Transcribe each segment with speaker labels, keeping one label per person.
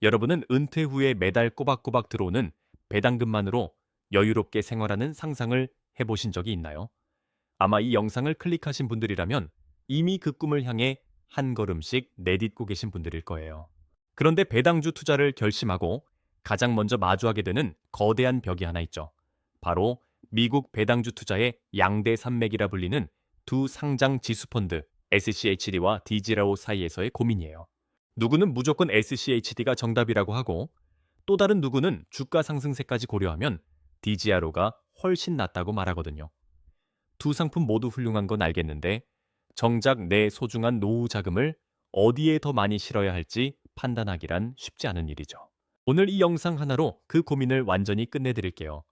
Speaker 1: 여러분은 은퇴 후에 매달 꼬박꼬박 들어오는 배당금만으로 여유롭게 생활하는 상상을 해보신 적이 있나요? 아마 이 영상을 클릭하신 분들이라면 이미 그 꿈을 향해 한 걸음씩 내딛고 계신 분들일 거예요. 그런데 배당주 투자를 결심하고 가장 먼저 마주하게 되는 거대한 벽이 하나 있죠. 바로 미국 배당주 투자의 양대 산맥이라 불리는 두 상장 지수펀드 SCHD와 DG라오 사이에서의 고민이에요. 누구는 무조건 SCHD가 정답이라고 하고 또 다른 누구는 주가 상승세까지 고려하면 DGRO가 훨씬 낫다고 말하거든요. 두 상품 모두 훌륭한 건 알겠는데 정작 내 소중한 노후 자금을 어디에 더 많이 실어야 할지 판단하기란 쉽지 않은 일이죠. 오늘 이 영상 하나로 그 고민을 완전히 끝내드릴게요.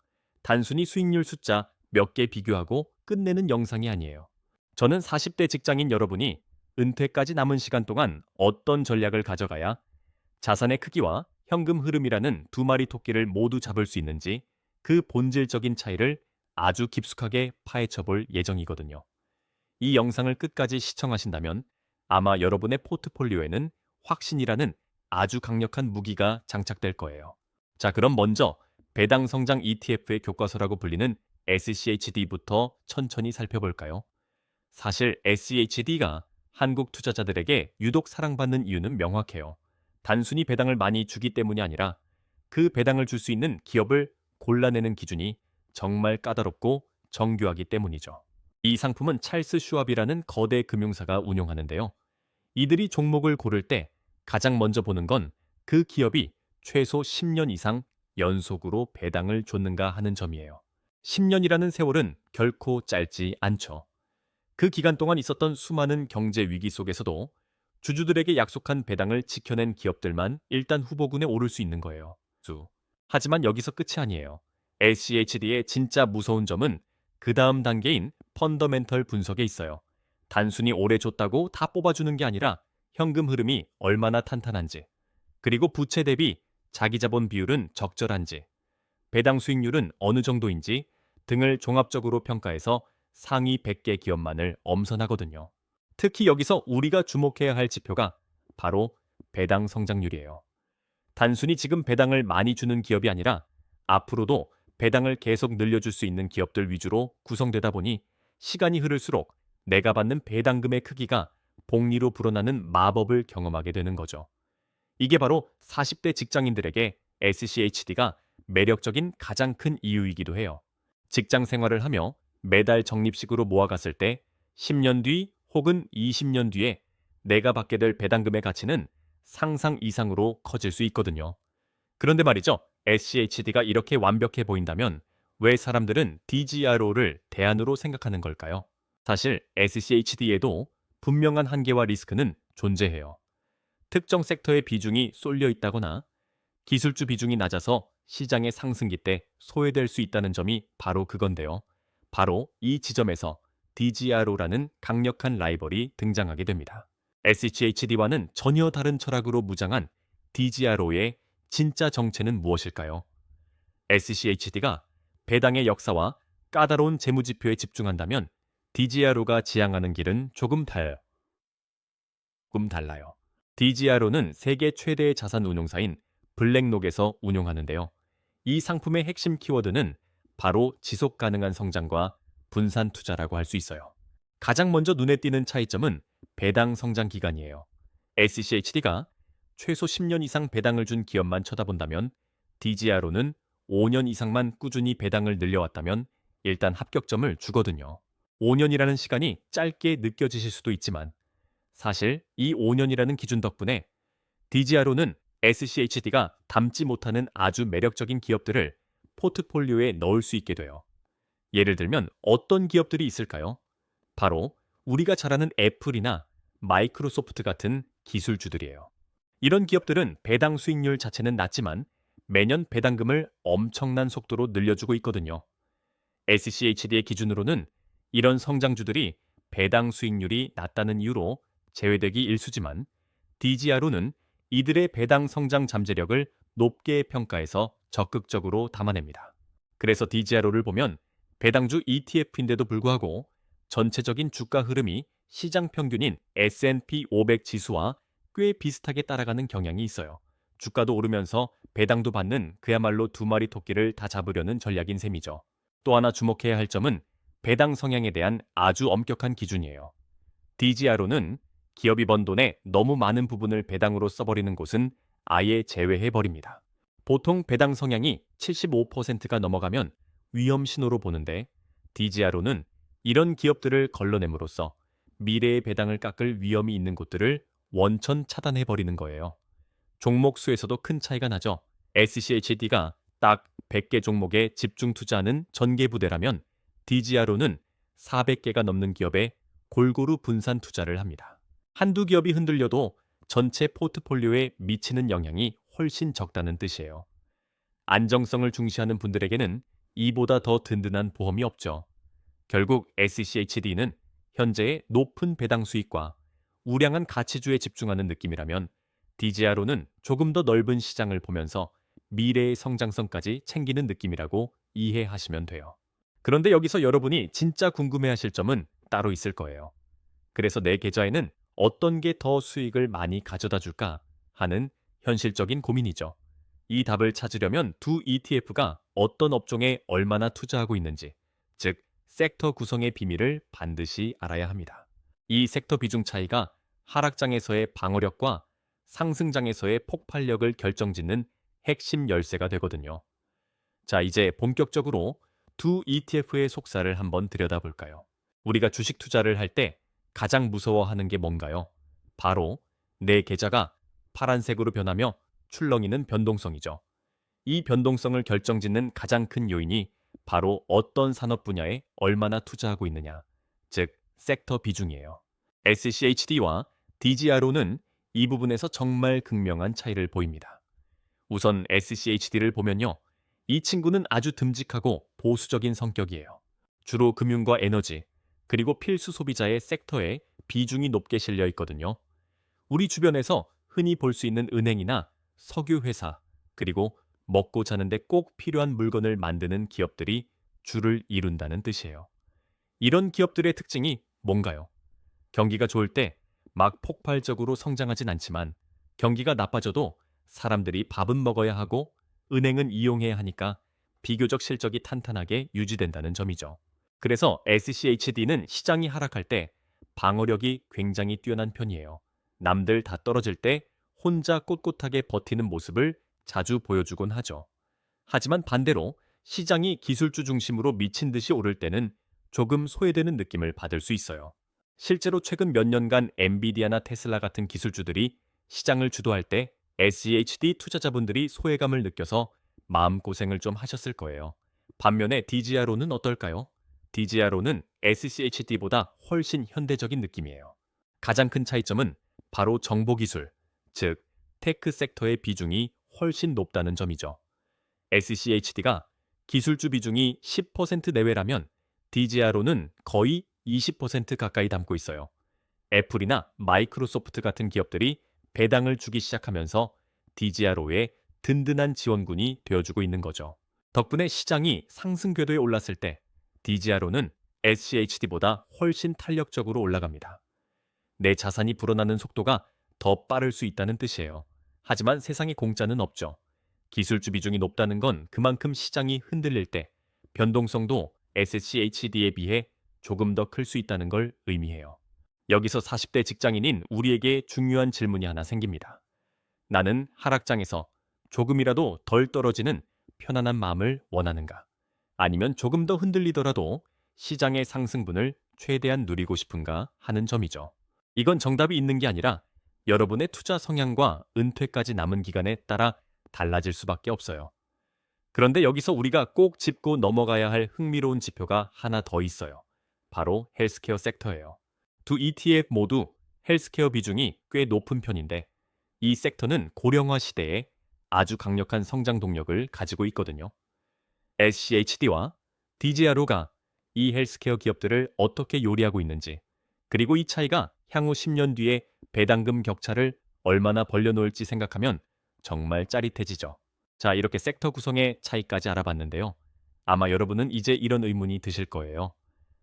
Speaker 1: 단순히 수익률 숫자 몇 개 비교하고 끝내는 영상이 아니에요. 저는 40대 직장인 여러분이 은퇴까지 남은 시간 동안 어떤 전략을 가져가야 자산의 크기와 현금 흐름이라는 두 마리 토끼를 모두 잡을 수 있는지 그 본질적인 차이를 아주 깊숙하게 파헤쳐 볼 예정이거든요. 이 영상을 끝까지 시청하신다면 아마 여러분의 포트폴리오에는 확신이라는 아주 강력한 무기가 장착될 거예요. 자, 그럼 먼저 배당 성장 ETF의 교과서라고 불리는 SCHD부터 천천히 살펴볼까요? 사실 SCHD가 한국 투자자들에게 유독 사랑받는 이유는 명확해요. 단순히 배당을 많이 주기 때문이 아니라 그 배당을 줄 수 있는 기업을 골라내는 기준이 정말 까다롭고 정교하기 때문이죠. 이 상품은 찰스 슈왑이라는 거대 금융사가 운용하는데요. 이들이 종목을 고를 때 가장 먼저 보는 건 그 기업이 최소 10년 이상 연속으로 배당을 줬는가 하는 점이에요. 10년이라는 세월은 결코 짧지 않죠. 그 기간 동안 있었던 수많은 경제 위기 속에서도 주주들에게 약속한 배당을 지켜낸 기업들만 일단 후보군에 오를 수 있는 거예요. 수. 하지만 여기서 끝이 아니에요. SCHD의 진짜 무서운 점은 그 다음 단계인 펀더멘털 분석에 있어요. 단순히 오래 줬다고 다 뽑아주는 게 아니라 현금 흐름이 얼마나 탄탄한지, 그리고 부채 대비 자기 자본 비율은 적절한지, 배당 수익률은 어느 정도인지 등을 종합적으로 평가해서 상위 100개 기업만을 엄선하거든요. 특히 여기서 우리가 주목해야 할 지표가 바로 배당 성장률이에요. 단순히 지금 배당을 많이 주는 기업이 아니라 앞으로도 배당을 계속 늘려줄 수 있는 기업들 위주로 구성되다 보니 시간이 흐를수록 내가 받는 배당금의 크기가 복리로 불어나는 마법을 경험하게 되는 거죠. 이게 바로 40대 직장인들에게 SCHD가 매력적인 가장 큰 이유이기도 해요. 직장 생활을 하며 매달 적립식으로 모아갔을 때 10년 뒤 혹은 20년 뒤에 내가 받게 될 배당금의 가치는 상상 이상으로 커질 수 있거든요. 그런데 말이죠. SCHD가 이렇게 완벽해 보인다면 왜 사람들은 DGRO를 대안으로 생각하는 걸까요? 사실 SCHD에도 분명한 한계와 리스크는 존재해요. 특정 섹터의 비중이 쏠려 있다거나 기술주 비중이 낮아서 시장의 상승기 때 소외될 수 있다는 점이 바로 그건데요. 바로 이 지점에서 DGRO라는 강력한 라이벌이 등장하게 됩니다. SCHD와는 전혀 다른 철학으로 무장한 DGRO의 진짜 정체는 무엇일까요? SCHD가 배당의 역사와 까다로운 재무지표에 집중한다면 DGRO가 지향하는 길은 조금 달라요. 조금 달라요. DGRO는 세계 최대의 자산 운용사인 블랙록에서 운용하는데요. 이 상품의 핵심 키워드는 바로 지속 가능한 성장과 분산 투자라고 할 수 있어요. 가장 먼저 눈에 띄는 차이점은 배당 성장 기간이에요. SCHD가 최소 10년 이상 배당을 준 기업만 쳐다본다면 DGRO는 5년 이상만 꾸준히 배당을 늘려왔다면 일단 합격점을 주거든요. 5년이라는 시간이 짧게 느껴지실 수도 있지만 사실 이 5년이라는 기준 덕분에 DGRO는 SCHD가 담지 못하는 아주 매력적인 기업들을 포트폴리오에 넣을 수 있게 돼요. 예를 들면 어떤 기업들이 있을까요? 바로 우리가 잘 아는 애플이나 마이크로소프트 같은 기술주들이에요. 이런 기업들은 배당 수익률 자체는 낮지만 매년 배당금을 엄청난 속도로 늘려주고 있거든요. SCHD의 기준으로는 이런 성장주들이 배당 수익률이 낮다는 이유로 제외되기 일수지만 DGRO는 이들의 배당 성장 잠재력을 높게 평가해서 적극적으로 담아냅니다. 그래서 DGRO를 보면 배당주 ETF인데도 불구하고 전체적인 주가 흐름이 시장 평균인 S&P 500 지수와 꽤 비슷하게 따라가는 경향이 있어요. 주가도 오르면서 배당도 받는 그야말로 두 마리 토끼를 다 잡으려는 전략인 셈이죠. 또 하나 주목해야 할 점은 배당 성향에 대한 아주 엄격한 기준이에요. DGR로는 기업이 번 돈의 너무 많은 부분을 배당으로 써버리는 곳은 아예 제외해 버립니다. 보통 배당 성향이 75%가 넘어가면 위험 신호로 보는데 DGR로는 이런 기업들을 걸러냄으로써 미래의 배당을 깎을 위험이 있는 곳들을 원천 차단해 버리는 거예요. 종목 수에서도 큰 차이가 나죠. SCHD가 딱 100개 종목에 집중 투자하는 전개 부대라면 DGR로는 400개가 넘는 기업에 골고루 분산 투자를 합니다. 한두 기업이 흔들려도 전체 포트폴리오에 미치는 영향이 훨씬 적다는 뜻이에요. 안정성을 중시하는 분들에게는 이보다 더 든든한 보험이 없죠. 결국 SCHD는 현재의 높은 배당 수익과 우량한 가치주에 집중하는 느낌이라면 DGR로는 조금 더 넓은 시장을 보면서 미래의 성장성까지 챙기는 느낌이라고 이해하시면 돼요. 그런데 여기서 여러분이 진짜 궁금해하실 점은 따로 있을 거예요. 그래서 내 계좌에는 어떤 게 더 수익을 많이 가져다 줄까 하는 현실적인 고민이죠. 이 답을 찾으려면 두 ETF가 어떤 업종에 얼마나 투자하고 있는지, 즉 섹터 구성의 비밀을 반드시 알아야 합니다. 이 섹터 비중 차이가 하락장에서의 방어력과 상승장에서의 폭발력을 결정짓는 핵심 열쇠가 되거든요. 자, 이제 본격적으로 두 ETF의 속사를 한번 들여다볼까요? 우리가 주식 투자를 할 때 가장 무서워하는 게 뭔가요? 바로 내 계좌가 파란색으로 변하며 출렁이는 변동성이죠. 이 변동성을 결정짓는 가장 큰 요인이 바로 어떤 산업 분야에 얼마나 투자하고 있느냐, 즉 섹터 비중이에요. SCHD와 DGRO는 이 부분에서 정말 극명한 차이를 보입니다. 우선 SCHD를 보면요. 이 친구는 아주 듬직하고 보수적인 성격이에요. 주로 금융과 에너지, 그리고 필수 소비자의 섹터에 비중이 높게 실려 있거든요. 우리 주변에서 흔히 볼 수 있는 은행이나 석유 회사, 그리고 먹고 자는데 꼭 필요한 물건을 만드는 기업들이 주를 이룬다는 뜻이에요. 이런 기업들의 특징이 뭔가요? 경기가 좋을 때 막 폭발적으로 성장하진 않지만 경기가 나빠져도 사람들이 밥은 먹어야 하고 은행은 이용해야 하니까 비교적 실적이 탄탄하게 유지된다는 점이죠. 그래서 SCHD는 시장이 하락할 때 방어력이 굉장히 뛰어난 편이에요. 남들 다 떨어질 때 혼자 꼿꼿하게 버티는 모습을 자주 보여주곤 하죠. 하지만 반대로 시장이 기술주 중심으로 미친 듯이 오를 때는 조금 소외되는 느낌을 받을 수 있어요. 실제로 최근 몇 년간 엔비디아나 테슬라 같은 기술주들이 시장을 주도할 때 SEHD 투자자분들이 소외감을 느껴서 마음고생을 좀 하셨을 거예요. 반면에 DGRO는 어떨까요? DGRO는 SCHD보다 훨씬 현대적인 느낌이에요. 가장 큰 차이점은 바로 정보기술, 즉 테크 섹터의 비중이 훨씬 높다는 점이죠. SCHD가 기술주 비중이 10% 내외라면 DGRO는 거의 20% 가까이 담고 있어요. 애플이나 마이크로소프트 같은 기업들이 배당을 주기 시작하면서 DGRO의 든든한 지원군이 되어주고 있는 거죠. 덕분에 시장이 상승 궤도에 올랐을 때 DGRO는 SCHD보다 훨씬 탄력적으로 올라갑니다. 내 자산이 불어나는 속도가 더 빠를 수 있다는 뜻이에요. 하지만 세상에 공짜는 없죠. 기술주 비중이 높다는 건 그만큼 시장이 흔들릴 때 변동성도 SCHD에 비해 조금 더 클 수 있다는 걸 의미해요. 여기서 40대 직장인인 우리에게 중요한 질문이 하나 생깁니다. 나는 하락장에서 조금이라도 덜 떨어지는 편안한 마음을 원하는가? 아니면 조금 더 흔들리더라도 시장의 상승분을 최대한 누리고 싶은가 하는 점이죠. 이건 정답이 있는 게 아니라 여러분의 투자 성향과 은퇴까지 남은 기간에 따라 달라질 수밖에 없어요. 그런데 여기서 우리가 꼭 짚고 넘어가야 할 흥미로운 지표가 하나 더 있어요. 바로 헬스케어 섹터예요. 두 ETF 모두 헬스케어 비중이 꽤 높은 편인데 이 섹터는 고령화 시대에 아주 강력한 성장 동력을 가지고 있거든요. SCHD와 DGRO가 이 헬스케어 기업들을 어떻게 요리하고 있는지, 그리고 이 차이가 향후 10년 뒤에 배당금 격차를 얼마나 벌려놓을지 생각하면 정말 짜릿해지죠. 자, 이렇게 섹터 구성의 차이까지 알아봤는데요. 아마 여러분은 이제 이런 의문이 드실 거예요.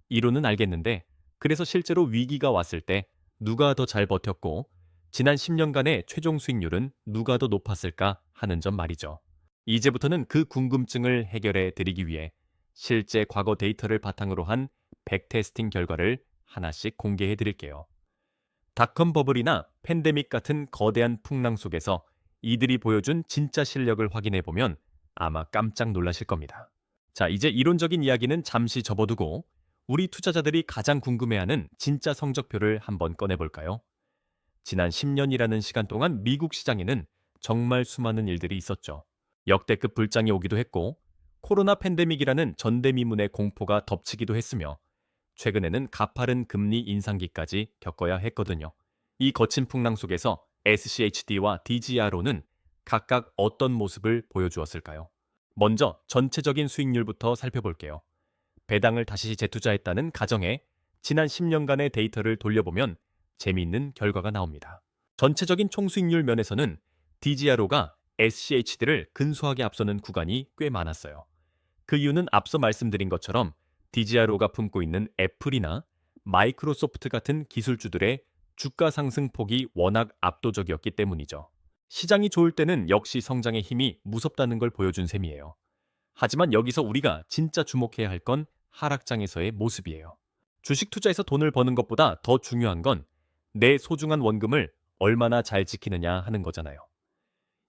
Speaker 1: 이론은 알겠는데, 그래서 실제로 위기가 왔을 때 누가 더 잘 버텼고, 지난 10년간의 최종 수익률은 누가 더 높았을까 하는 점 말이죠. 이제부터는 그 궁금증을 해결해 드리기 위해 실제 과거 데이터를 바탕으로 한 백테스팅 결과를 하나씩 공개해 드릴게요. 닷컴 버블이나 팬데믹 같은 거대한 풍랑 속에서 이들이 보여준 진짜 실력을 확인해 보면 아마 깜짝 놀라실 겁니다. 자, 이제 이론적인 이야기는 잠시 접어두고 우리 투자자들이 가장 궁금해하는 진짜 성적표를 한번 꺼내볼까요? 지난 10년이라는 시간 동안 미국 시장에는 정말 수많은 일들이 있었죠. 역대급 불장이 오기도 했고, 코로나 팬데믹이라는 전대미문의 공포가 덮치기도 했으며, 최근에는 가파른 금리 인상기까지 겪어야 했거든요. 이 거친 풍랑 속에서 SCHD와 DGRO는 각각 어떤 모습을 보여주었을까요? 먼저 전체적인 수익률부터 살펴볼게요. 배당을 다시 재투자했다는 가정에 지난 10년간의 데이터를 돌려보면 재미있는 결과가 나옵니다. 전체적인 총수익률 면에서는 DGRO가 SCHD를 근소하게 앞서는 구간이 꽤 많았어요. 그 이유는 앞서 말씀드린 것처럼 DGRO가 품고 있는 애플이나 마이크로소프트 같은 기술주들의 주가 상승 폭이 워낙 압도적이었기 때문이죠. 시장이 좋을 때는 역시 성장의 힘이 무섭다는 걸 보여준 셈이에요. 하지만 여기서 우리가 진짜 주목해야 할 건 하락장에서의 모습이에요. 주식 투자에서 돈을 버는 것보다 더 중요한 건 내 소중한 원금을 얼마나 잘 지키느냐 하는 거잖아요.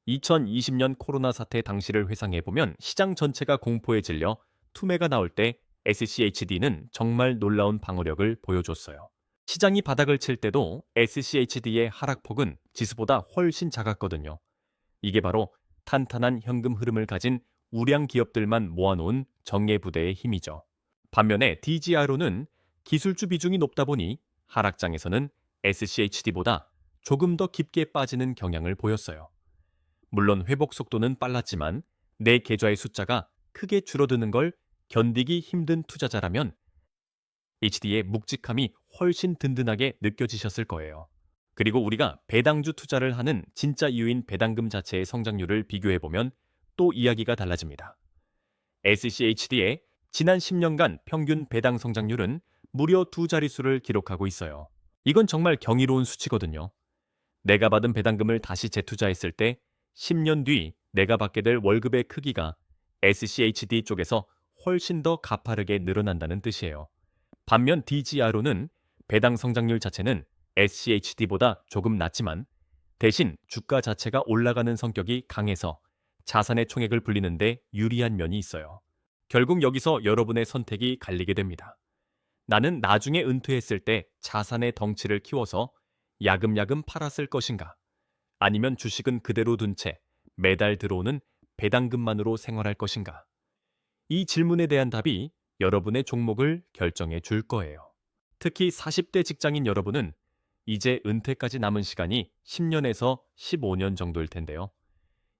Speaker 1: 2020년 코로나 사태 당시를 회상해 보면 시장 전체가 공포에 질려 투매가 나올 때 SCHD는 정말 놀라운 방어력을 보여줬어요. 시장이 바닥을 칠 때도 SCHD의 하락폭은 지수보다 훨씬 작았거든요. 이게 바로 탄탄한 현금 흐름을 가진 우량 기업들만 모아놓은 정예 부대의 힘이죠. 반면에 DGRO는 기술주 비중이 높다 보니 하락장에서는 SCHD보다 조금 더 깊게 빠지는 경향을 보였어요. 물론 회복 속도는 빨랐지만 내 계좌의 숫자가 크게 줄어드는 걸 견디기 힘든 투자자라면 HD의 묵직함이 훨씬 든든하게 느껴지셨을 거예요. 그리고 우리가 배당주 투자를 하는 진짜 이유인 배당금 자체의 성장률을 비교해보면 또 이야기가 달라집니다. SCHD의 지난 10년간 평균 배당 성장률은 무려 두 자릿수를 기록하고 있어요. 이건 정말 경이로운 수치거든요. 내가 받은 배당금을 다시 재투자했을 때 10년 뒤 내가 받게 될 월급의 크기가 SCHD 쪽에서 훨씬 더 가파르게 늘어난다는 뜻이에요. 반면 DGRO는 배당 성장률 자체는 SCHD보다 조금 낮지만 대신 주가 자체가 올라가는 성격이 강해서 자산의 총액을 불리는데 유리한 면이 있어요. 결국 여기서 여러분의 선택이 갈리게 됩니다. 나는 나중에 은퇴했을 때 자산의 덩치를 키워서 야금야금 팔았을 것인가? 아니면 주식은 그대로 둔 채 매달 들어오는 배당금만으로 생활할 것인가? 이 질문에 대한 답이 여러분의 종목을 결정해 줄 거예요. 특히 40대 직장인 여러분은 이제 은퇴까지 남은 시간이 10년에서 15년 정도일 텐데요.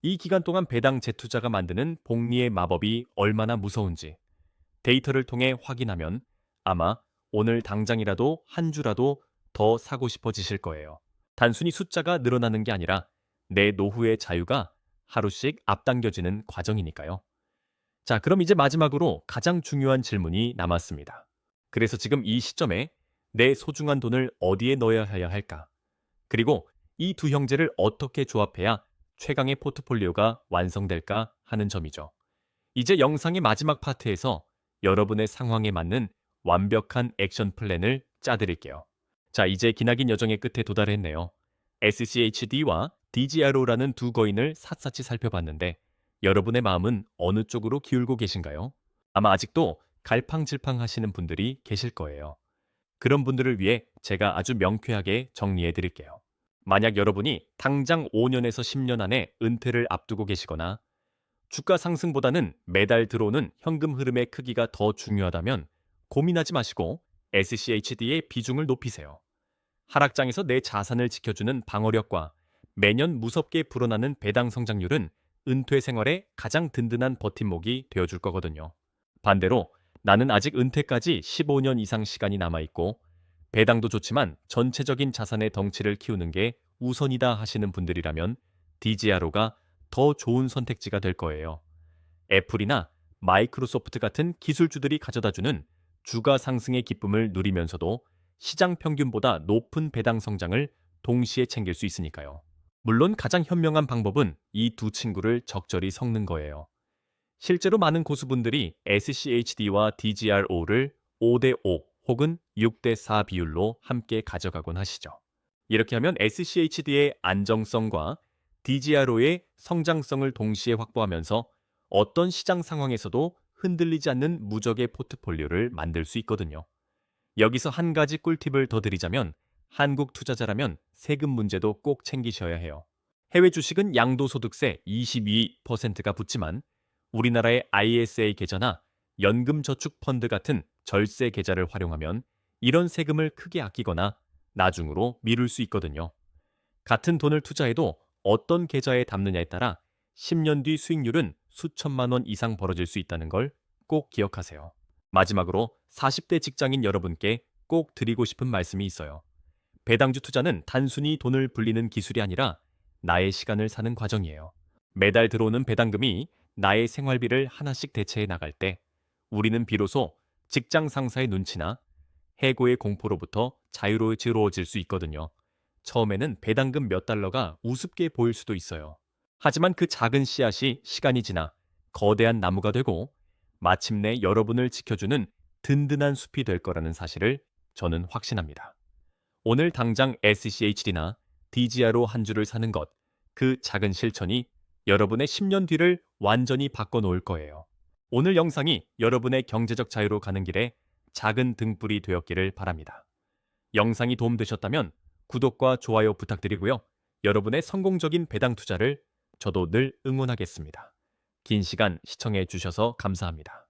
Speaker 1: 이 기간 동안 배당 재투자가 만드는 복리의 마법이 얼마나 무서운지 데이터를 통해 확인하면 아마 오늘 당장이라도 한 주라도 더 사고 싶어지실 거예요. 단순히 숫자가 늘어나는 게 아니라 내 노후의 자유가 하루씩 앞당겨지는 과정이니까요. 자, 그럼 이제 마지막으로 가장 중요한 질문이 남았습니다. 그래서 지금 이 시점에 내 소중한 돈을 어디에 넣어야 해야 할까? 그리고 이 두 형제를 어떻게 조합해야 최강의 포트폴리오가 완성될까 하는 점이죠. 이제 영상의 마지막 파트에서 여러분의 상황에 맞는 완벽한 액션 플랜을 짜드릴게요. 자, 이제 기나긴 여정의 끝에 도달했네요. SCHD와 DGRO라는 두 거인을 샅샅이 살펴봤는데 여러분의 마음은 어느 쪽으로 기울고 계신가요? 아마 아직도 갈팡질팡 하시는 분들이 계실 거예요. 그런 분들을 위해 제가 아주 명쾌하게 정리해 드릴게요. 만약 여러분이 당장 5년에서 10년 안에 은퇴를 앞두고 계시거나 주가 상승보다는 매달 들어오는 현금 흐름의 크기가 더 중요하다면 고민하지 마시고 SCHD의 비중을 높이세요. 하락장에서 내 자산을 지켜주는 방어력과 매년 무섭게 불어나는 배당 성장률은 은퇴 생활의 가장 든든한 버팀목이 되어줄 거거든요. 반대로 나는 아직 은퇴까지 15년 이상 시간이 남아있고 배당도 좋지만 전체적인 자산의 덩치를 키우는 게 우선이다 하시는 분들이라면 DGRO가 더 좋은 선택지가 될 거예요. 애플이나 마이크로소프트 같은 기술주들이 가져다주는 주가 상승의 기쁨을 누리면서도 시장 평균보다 높은 배당 성장을 동시에 챙길 수 있으니까요. 물론 가장 현명한 방법은 이 두 친구를 적절히 섞는 거예요. 실제로 많은 고수분들이 SCHD와 DGRO를 5대5 혹은 6대4 비율로 함께 가져가곤 하시죠. 이렇게 하면 SCHD의 안정성과 DGRO의 성장성을 동시에 확보하면서 어떤 시장 상황에서도 흔들리지 않는 무적의 포트폴리오를 만들 수 있거든요. 여기서 한 가지 꿀팁을 더 드리자면 한국 투자자라면 세금 문제도 꼭 챙기셔야 해요. 해외 주식은 양도소득세 22%가 붙지만 우리나라의 ISA 계좌나 연금저축펀드 같은 절세 계좌를 활용하면 이런 세금을 크게 아끼거나 나중으로 미룰 수 있거든요. 같은 돈을 투자해도 어떤 계좌에 담느냐에 따라 10년 뒤 수익률은 수천만 원 이상 벌어질 수 있다는 걸 꼭 기억하세요. 마지막으로 40대 직장인 여러분께 꼭 드리고 싶은 말씀이 있어요. 배당주 투자는 단순히 돈을 불리는 기술이 아니라 나의 시간을 사는 과정이에요. 매달 들어오는 배당금이 나의 생활비를 하나씩 대체해 나갈 때 우리는 비로소 직장 상사의 눈치나 해고의 공포로부터 자유로워질 수 있거든요. 처음에는 배당금 몇 달러가 우습게 보일 수도 있어요. 하지만 그 작은 씨앗이 시간이 지나 거대한 나무가 되고 마침내 여러분을 지켜주는 든든한 숲이 될 거라는 사실을 저는 확신합니다. 오늘 당장 SCHD나 DGR로 한 주를 사는 것, 그 작은 실천이 여러분의 10년 뒤를 완전히 바꿔놓을 거예요. 오늘 영상이 여러분의 경제적 자유로 가는 길에 작은 등불이 되었기를 바랍니다. 영상이 도움되셨다면 구독과 좋아요 부탁드리고요. 여러분의 성공적인 배당 투자를 저도 늘 응원하겠습니다. 긴 시간 시청해 주셔서 감사합니다.